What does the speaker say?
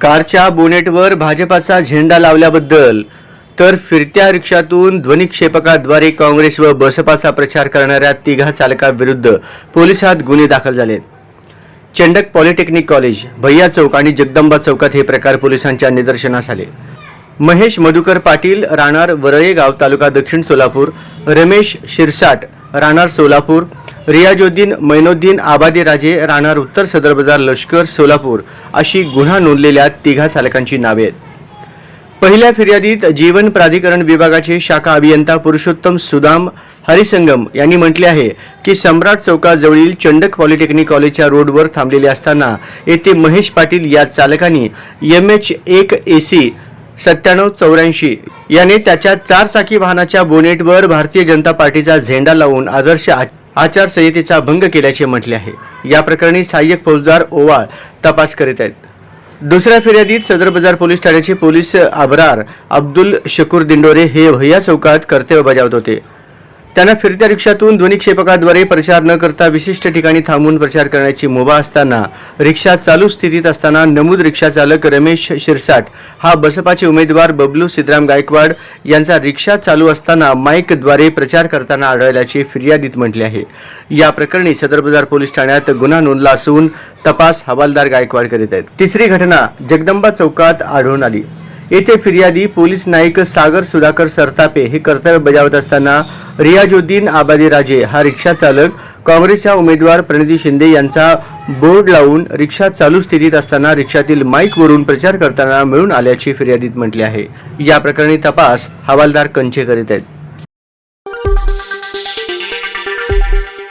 कारच्या बोनेटवर भाजपाचा झेंडा लावल्याबद्दल तर फिरत्या रिक्षातून ध्वनिक्षेपकाद्वारे काँग्रेस व बसपाचा प्रचार करणाऱ्या तिघा चालकाविरुद्ध पोलिसात गुन्हे दाखल झाले चंडक पॉलिटेक्निक कॉलेज भैया चौक आणि जगदंबा चौकात हे प्रकार पोलिसांच्या निदर्शनास आले. महेश मधुकर पाटील राणार वरळेगाव तालुका दक्षिण सोलापूर रमेश शिरसाट राणार सोलापूर रियाजुद्दीन मैनुद्दीन आबादी राजे राहणार उत्तर सदर बाजार लष्कर सोलापूर अशी गुन्हा नोंदलेल्या तिघा चालकांची नावे आहेत. पहिल्या फिर्यादीत जीवन प्राधिकरण विभागाचे शाखा अभियंता पुरुषोत्तम सुदाम हरिसंगम यांनी म्हटले आहे की सम्राट चौकाजवळील चंडक पॉलिटेक्निक कॉलेजच्या रोडवर थांबलेले असताना येथे महेश पाटील या चालकांनी एम एच एक ए सी सत्त्याण्णव चौऱ्याऐंशी याने त्याच्या चारचाकी वाहनाच्या बोनेटवर भारतीय जनता पार्टीचा झेंडा लावून आदर्श आ- आचारसंहितेचा भंग केल्याचे म्हटले आहे. या प्रकरणी सहाय्यक फौजदार ओवाळ तपास करीत आहेत. दुसऱ्या फिर्यादीत सदर बाजार पोलीस ठाण्याचे पोलीस आबरार अब्दुल शकूर दिंडोरे हे भैया चौकात कर्तव्य बजावत होते. त्यांना फिरत्या रिक्षातून ध्वनिक्षेपकाद्वारे प्रचार न करता विशिष्ट ठिकाणी थांबून प्रचार करण्याची मुभा असताना रिक्षा चालू स्थितीत असताना नमूद रिक्षा चालक रमेश शिरसाट हा बसपाचे उमेदवार बबलू सिद्धराम गायकवाड यांचा रिक्षा चालू असताना माईकद्वारे प्रचार करताना आढळल्याचे फिर्यादीत म्हटले आहे. या प्रकरणी सदर बाजार पोलीस ठाण्यात गुन्हा नोंदला असून तपास हवालदार गायकवाड करीत आहेत. तिसरी घटना जगदंबा चौकात आढळून आली. येथे फिर्यादी पोलीस नाईक सागर सुधाकर सरतापे हे कर्तव्य बजावत असताना रियाजुद्दीन आबादी राजे हा रिक्षा चालक काँग्रेसच्या उमेदवार प्रणिती शिंदे यांचा बोर्ड लावून रिक्षा चालू स्थितीत असताना रिक्षातील माईकवरून प्रचार करताना मिळून आल्याचे फिर्यादीत म्हटले आहे. या प्रकरणी तपास हवालदार कंचे करीत आहेत.